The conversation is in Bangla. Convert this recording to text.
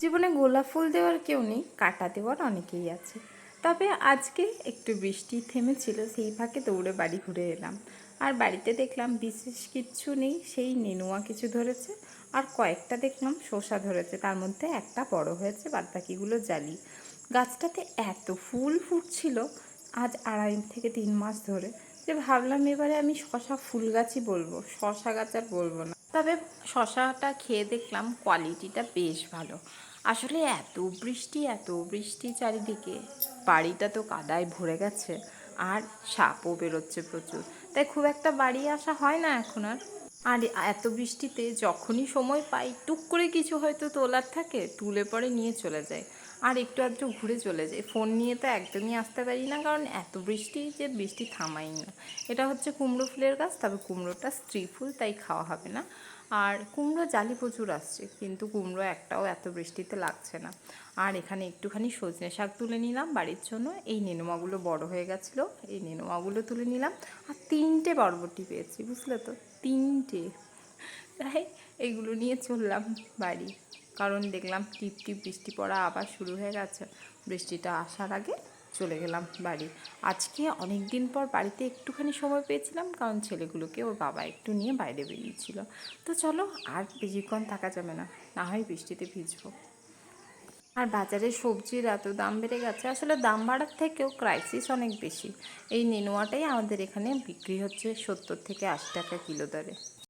জীবনে গোলাপ ফুল দেওয়ার কেউ নেই, কাটা দেওয়ার অনেকেই আছে। তবে আজকে একটু বৃষ্টি থেমেছিল, সেই ফাঁকে দৌড়ে বাড়ি ঘুরে এলাম। আর বাড়িতে দেখলাম বিশেষ কিচ্ছু নেই, সেই নেনুয়া কিছু ধরেছে, আর কয়েকটা দেখলাম শসা ধরেছে, তার মধ্যে একটা বড় হয়েছে, বাদবাকিগুলো জালি। গাছটাতে এত ফুল ফুটছিল, আজ আড়াই থেকে তিন মাস ধরে, যে ভাবলাম এবারে আমি শশা ফুল গাছই বলব শশা গাছ আর বলব না। তবে শশাটা খেয়ে দেখলাম কোয়ালিটিটা বেশ ভালো। আসলে এত বৃষ্টি এত বৃষ্টি চারিদিকে। বাড়িটা তো কাদায় ভরে গেছে, আর সাপও বেরোচ্ছে প্রচুর। তাই খুব একটা বাড়ি আসা হয় না এখন আর। আর এত বৃষ্টিতে যখনই সময় পাই, টুক করে কিছু হয়তো তোলার থাকে, তুলে পরে নিয়ে চলে যায়। আর একটু আধটু ঘুরে চলে যায় ফোন নিয়ে তো একদমই আসতে পারি না, কারণ এত বৃষ্টি যে বৃষ্টি থামাই না। এটা হচ্ছে কুমড়ো ফুলের গাছ, তবে কুমড়োটা স্ত্রী ফুল, তাই খাওয়া হবে না। আর কুমড়ো জালি প্রচুর আসছে, কিন্তু কুমড়ো একটাও এত বৃষ্টিতে লাগছে না। আর এখানে একটুখানি সজনে শাক তুলে নিলাম বাড়ির জন্য। এই নেনুমাগুলো বড় হয়ে গেছিল, এই নেনুমাগুলো তুলে নিলাম। আর তিনটে বরবটি পেয়েছি, বুঝলে তো? তিনটে। তাই এগুলো নিয়ে চললাম বাড়ি। কারণ দেখলাম টিপ টিপ বৃষ্টি পড়া আবার শুরু হয়ে গেছে। বৃষ্টিটা আসার আগে চলে গেলাম বাড়ি। আজকে অনেক দিন পর বাড়িতে একটুখানি সময় পেয়েছিলাম, কারণ ছেলেগুলোকে ওর বাবা একটু নিয়ে বাইরে বেরিয়েছিল। তো চলো আর বেশিক্ষণ থাকা যাবে না না হয় বৃষ্টিতে ভিজবো। আর বাজারে সবজির এত দাম বেড়ে গেছে, আসলে দাম বাড়ার থেকেও ক্রাইসিস অনেক বেশি। এই নেনুয়াটাই আমাদের এখানে বিক্রি হচ্ছে সত্তর থেকে আশি টাকা কিলো দরে।